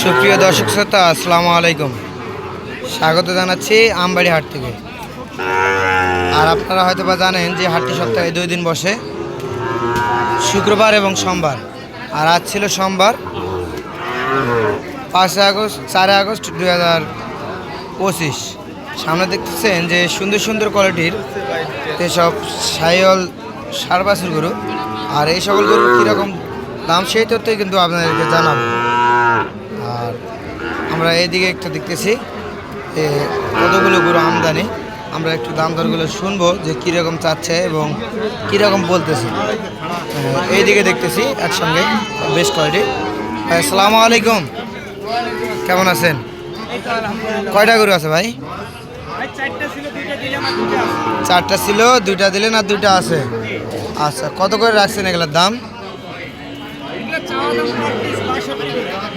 সুপ্রিয় দর্শক শ্রোতা, আসসালামু আলাইকুম। স্বাগত জানাচ্ছি আমবাড়ি হাট থেকে। আর আপনারা হয়তো বা জানেন যে হাটটি সপ্তাহে দুই দিন বসে। শুক্রবার এবং সোমবার। আর আজ ছিল সোমবার, পাঁচই আগস্ট, চারই আগস্ট দুই হাজার পঁচিশ। সামনে দেখতেছেন যে সুন্দর সুন্দর কোয়ালিটির যেসব সাইল সার বাছুর গরু। আর এই সকল গরুর কীরকম দাম সেই তথ্যই কিন্তু আপনাদেরকে জানাব। আর আমরা এইদিকে একটা দেখতেছি কতগুলো গরু আমদানি। আমরা একটু দাম দরগুলো শুনব যে কীরকম চাচ্ছে এবং কীরকম বলতেছে। এইদিকে দেখতেছি একসঙ্গে বেশ কয়টি। আসসালামু আলাইকুম। কেমন আছেন? কয়টা গরু আছে ভাই? চারটা ছিল, দুইটা দিলেন আর দুইটা আছে। আচ্ছা কত করে রাখছেন এগুলোর দাম?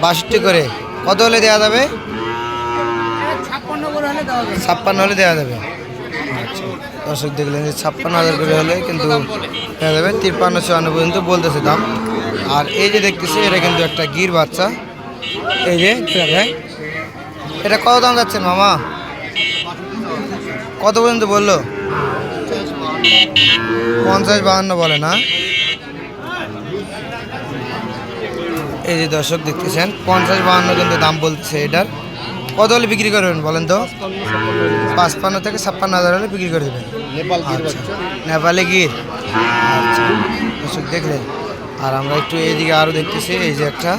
বাষট্টি করে। কত হলে দেওয়া যাবে? ছাপ্পান্ন হলে দেওয়া যাবে। আচ্ছা। দর্শক দেখলেন যে ছাপ্পান্ন হাজার করে হলে কিন্তু দেওয়া যাবে। তিপ্পান্ন, চুয়ান্ন পর্যন্ত বলতেছে দাম। আর এই যে দেখতেছি, এটা কিন্তু একটা গির বাচ্চা। এই যে, এটা এটা কত দাম যাচ্ছেন মামা? কত পর্যন্ত বলল? পঞ্চাশ, বাহান্ন বলে না? এই যে দর্শক দেখতেছেন পঞ্চাশ বাহান্ন কিন্তু দাম বলতেছে এটার। কত হলে বিক্রি করবেন বলেন তো? পাঁচপান্ন থেকে ছাপ্পান্ন হাজার হলে বিক্রি করে দেবেন। আচ্ছা। নেপালে গির? আচ্ছা। দর্শক দেখলেন। আর আমরা একটু এইদিকে আরও দেখতেছি এই যে একটা।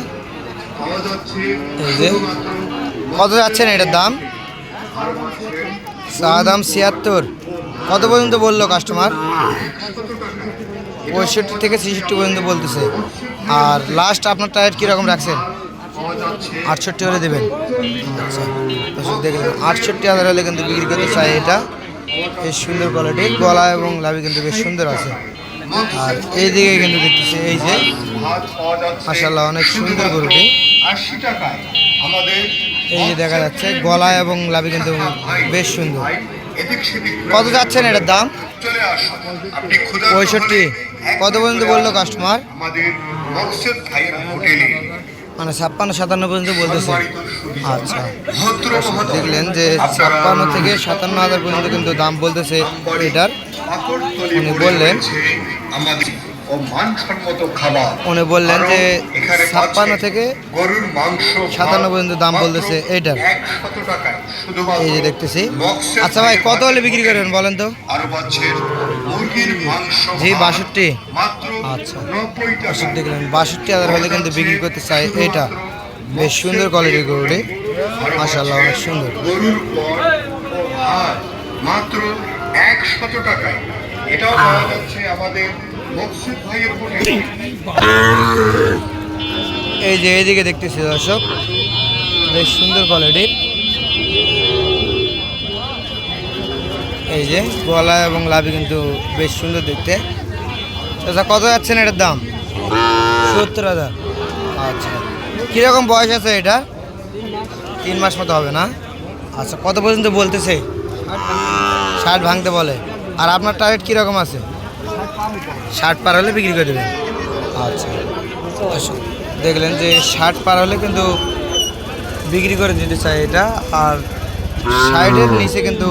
এই যে। কত যাচ্ছেন এটার দাম? চা দাম ছিয়াত্তর। কত পর্যন্ত বলল কাস্টমার পঁয়ষট্টি থেকে ছেষট্টি পর্যন্ত বলতেছে। আর লাস্ট আপনার টায়ার কীরকম রাখছেন? আটষট্টি হলে দেবেন। আচ্ছা আটষট্টি হাজার হলে কিন্তু বিক্রি করতে চাই এটা। বেশ সুন্দর কোয়ালিটি গলা এবং লাভি কিন্তু বেশ সুন্দর আছে। আর এইদিকে কিন্তু দেখতেছি, এই যে মাসাল্লাহ অনেক সুন্দর গরুটি। এই যে দেখা যাচ্ছে, গলা এবং লাভি কিন্তু বেশ সুন্দর। কত যাচ্ছেন এটার দাম? চলে আসুন। আপনি ক্ষুধার্ত পঁয়ষট্টি। কত পর্যন্ত বলল কাস্টমার মানে ছাপ্পান্ন সাতান্ন পর্যন্ত বলতেছে। আচ্ছা। দেখলেন যে ছাপ্পান্ন থেকে সাতান্ন হাজার পর্যন্ত কিন্তু দাম বলতেছে এটার। উনি বললেন- আমাদের ও মানসম্মত খাবার। উনি বললেন যে ছাপ্পান্ন থেকে গরুর মাংস সাতান্ন পর্যন্ত দাম বলতেছে এইটার। এই যে দেখতেছি। আচ্ছা ভাই কত হলে বিক্রি করবেন বলেন তো? জি বাষট্টি। আচ্ছা। টাকা। দেখলেন বাষট্টি হাজার হলে কিন্তু বিক্রি করতে চাই এইটা বেশ সুন্দর কোয়ালিটির গরুটি। মাসাল্লাহ অনেক সুন্দর। গরুর মাত্র একশত টাকায়। এটাও পাওয়া যাচ্ছে আমাদের এই যে এইদিকে দেখতেছি দর্শক বেশ সুন্দর কোয়ালিটির এই যে গলা এবং লাভি কিন্তু বেশ সুন্দর দেখতে। আচ্ছা কত যাচ্ছেন এটার দাম? সত্তর হাজার। আচ্ছা। কীরকম বয়স আছে এটা? তিন মাস মতো হবে না? আচ্ছা কত পর্যন্ত বলতেছে? ষাট ভাঙতে বলে। আর আপনার টার্গেট কীরকম আছে? ষাট পার হলে বিক্রি করে দেবেন আচ্ছা। দেখলেন যে ষাট পার হলে কিন্তু বিক্রি করে দিতে চাই এটা, আর সাইডের নিচে কিন্তু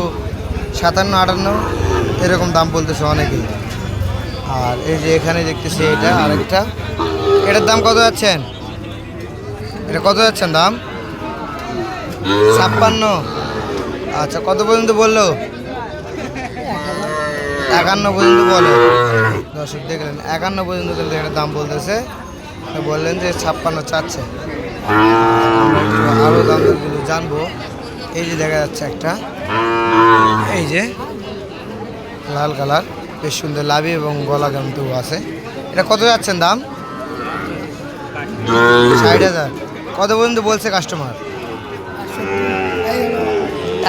সাতান্ন, আটান্ন, এরকম দাম বলতেছে অনেকেই। আর এই যে এখানে দেখতেছি এটা আরেকটা। এটার দাম কত যাচ্ছেন? এটা কত যাচ্ছেন দাম? ছাপ্পান্ন। আচ্ছা কত পর্যন্ত বলল? একান্ন পর্যন্ত বলে। দর্শক দেখলেন, একান্ন পর্যন্ত কিন্তু একটা দাম বলতেছে। বললেন যে ছাপ্পান্ন চাচ্ছে। আরও দাম দরগুলো জানব। এই যে দেখা যাচ্ছে একটা। এই যে লাল কালার, বেশ সুন্দর লাভি এবং গলা কিন্তু আছে। এটা কত যাচ্ছেন দাম? ষাট হাজার। কত পর্যন্ত বলছে কাস্টমার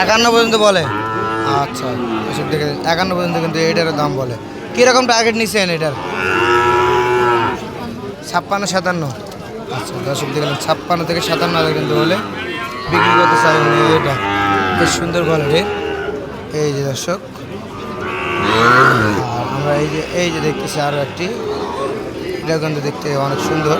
একান্ন পর্যন্ত বলে। আচ্ছা এসব দেখে একান্ন পর্যন্ত কিন্তু এটারও দাম বলে। কীরকম টার্গেট নিচ্ছেন এটার? ছাপ্পান্ন, সাতান্ন। আচ্ছা দর্শক দেখলেন ছাপ্পান্ন থেকে সাতান্ন হাজার কিন্তু হলে বিক্রি করতে চাই এটা। বেশ সুন্দর কোয়ালিটির এই যে দর্শক, আর আমরা এই যে এই যে দেখতেছি আরও একটি। এটা কিন্তু দেখতে অনেক সুন্দর।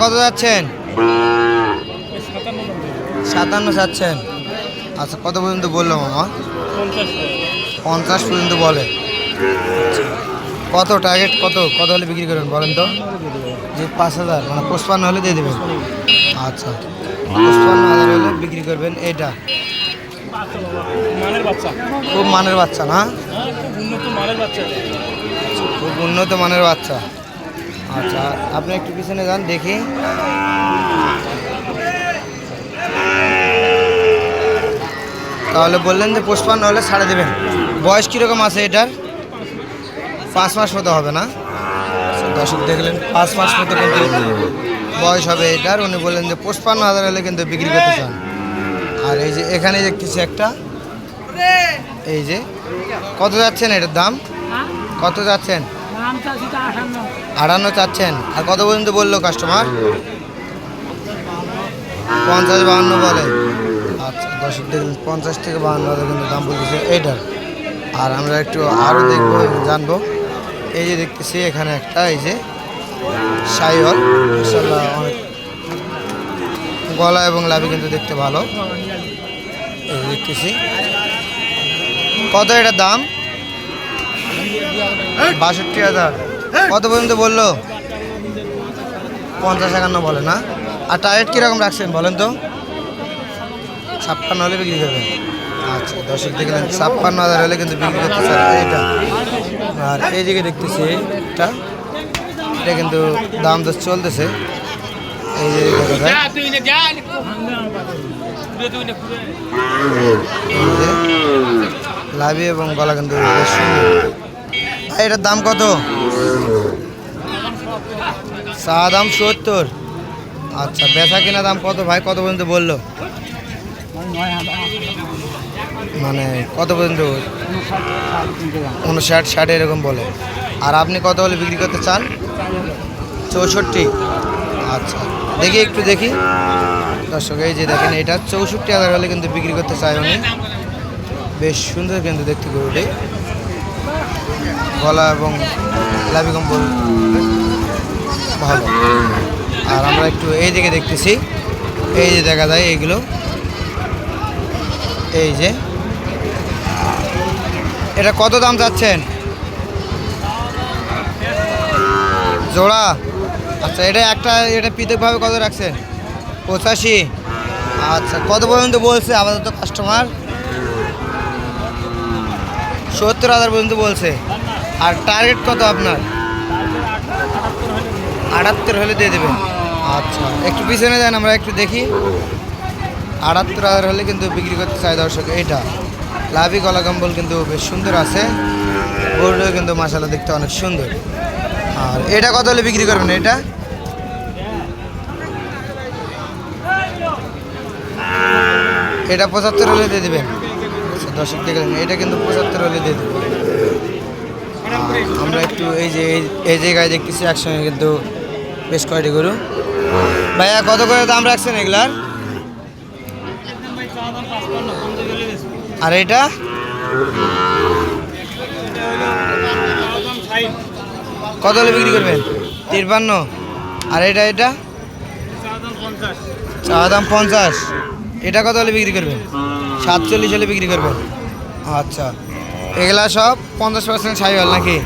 যাচ্ছেন? সাতান্ন যাচ্ছেন। আচ্ছা কত পর্যন্ত বলল মামা? পঞ্চাশ পর্যন্ত বলে। আচ্ছা। কত টার্গেট কত কত হলে বিক্রি করবেন বলেন তো? যে পাঁচ হাজার মানে পঁচপান্ন হলে দিয়ে দেবেন। আচ্ছা। পঁচপান্ন হাজার হলে বিক্রি করবেন এটা। মানের বাচ্চা। খুব মানের বাচ্চা না? হ্যাঁ খুব উন্নত মানের বাচ্চা খুব উন্নত মানের বাচ্চা আচ্ছা আপনি একটু পিছনে যান দেখি। তাহলে বললেন যে পুষ্পান্ন হলে ছাড়ে দেবেন। বয়স কীরকম আছে এটার? পাঁচ মাস মতো হবে না? আচ্ছা, দর্শক দেখলেন পাঁচ মাস মতো কিন্তু বয়স হবে এটার উনি বললেন যে পুষ্পান্ন হাজার হলে কিন্তু বিক্রি করতে চান। আর এই যে এখানে দেখতেছি একটা এই যে কত যাচ্ছেন এটার দাম? কত যাচ্ছেন? আটান্ন চাচ্ছেন। আর কত পর্যন্ত বলল কাস্টমার পঞ্চাশ বাহান্ন বলে। আচ্ছা দশ পঞ্চাশ থেকে বাহান্ন হাজার কিন্তু দাম বলতেছে এইটার আর আমরা একটু আরও দেখব জানব। এই যে দেখতেছি এখানে একটা, এই যে মাশাআল্লাহ, অনেক গলা এবং লাভি কিন্তু দেখতে ভালো। এই দেখতেছি। কত এটার দাম? বাষট্টি হাজার। কত পর্যন্ত বলল? পঞ্চাশ একান্ন বলে না? আর টার্গেট কীরকম রাখছেন বলেন তো? ছাপ্পান্ন হলে বিক্রি করবেন। আচ্ছা দর্শক দেখলেন ছাপ্পান্ন হাজার হলে কিন্তু বিক্রি করতে চান এইটা আর এই দিকে দেখতেছি এটা। এটা কিন্তু দাম দর চলতেছে। এই যে লাভি এবং গলা কিন্তু এটার দাম কত? চা দাম সত্তর। আচ্ছা বেচা কিনা দাম কত ভাই? কত পর্যন্ত বলল? মানে কত পর্যন্ত? উনষাট, ষাট এরকম বলে। আর আপনি কত হলে বিক্রি করতে চান? চৌষট্টি। আচ্ছা দেখি একটু দেখি। দর্শক, এই যে দেখেন, এটা চৌষট্টি হাজার হলে কিন্তু বিক্রি করতে চায় উনি। বেশ সুন্দর কিন্তু দেখতে গরুটি। গলা এবং লাভি কম্বল ভালো। আর আমরা একটু এই দিকে দেখতেছি। এই যে দেখা যায় এইগুলো এই যে। এটা কত দাম চাচ্ছেন? জোড়া। আচ্ছা এটা একটা, এটা পৃথকভাবে কত রাখছেন? পঁচাশি। আচ্ছা কত পর্যন্ত বলছে আপাতত কাস্টমার সত্তর হাজার পর্যন্ত বলছে। আর টার্গেট কত আপনার? আটাত্তর হলে দিয়ে দেবেন। আচ্ছা একটু পিছনে যান, আমরা একটু দেখি। আটাত্তর হাজার হলে কিন্তু বিক্রি করতে চাই দর্শক, এইটা। লাভি গলা কম্বল কিন্তু বেশ সুন্দর আছে। গরুটাও কিন্তু মাসালা দেখতে অনেক সুন্দর। আর এটা কত হলে বিক্রি করবেন এটা? এটা পঁচাত্তর হলে দিয়ে দেবেন। দর্শক দেখলেন এটা কিন্তু পঁচাত্তর হলে দিয়ে আর আমরা একটু এই যে, এই- এই জায়গায় দেখতেছি, একসঙ্গে কিন্তু বেশ কয়টি গরু। ভাইয়া, কত করে দাম রাখছেন এগুলার? আর এটা? কত হলে বিক্রি করবেন? তিরপান্ন। আর এটা এটা? চা দাম পঞ্চাশ। এটা কত হলে বিক্রি করবেন? সাতচল্লিশ হলে বিক্রি করবেন আচ্ছা। এগুলা সব পঞ্চাশ পার্সেন্ট ছাইওয়াল নাকি?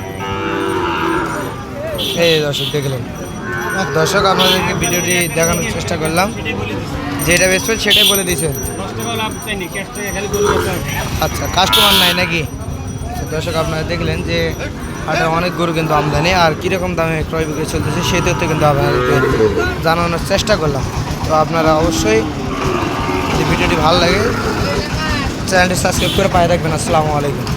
এই দর্শক, দেখলেন। দর্শক, আপনাদেরকে ভিডিওটি দেখানোর চেষ্টা করলাম। যেটা বেস্ট সেটাই বলে দিয়েছেন আচ্ছা কাস্টমার নাই নাকি? দর্শক, আপনারা দেখলেন যে হাটে অনেক গরু কিন্তু আমদানি, আর কীরকম দামে ক্রয় বিক্রয় চলতেছে সেই তথ্য কিন্তু আপনাদেরকে জানানোর চেষ্টা করলাম। তো আপনারা অবশ্যই যদি ভিডিওটি ভালো লাগে চ্যানেলটি সাবস্ক্রাইব করে পায়ে রাখবেন আসসালামু আলাইকুম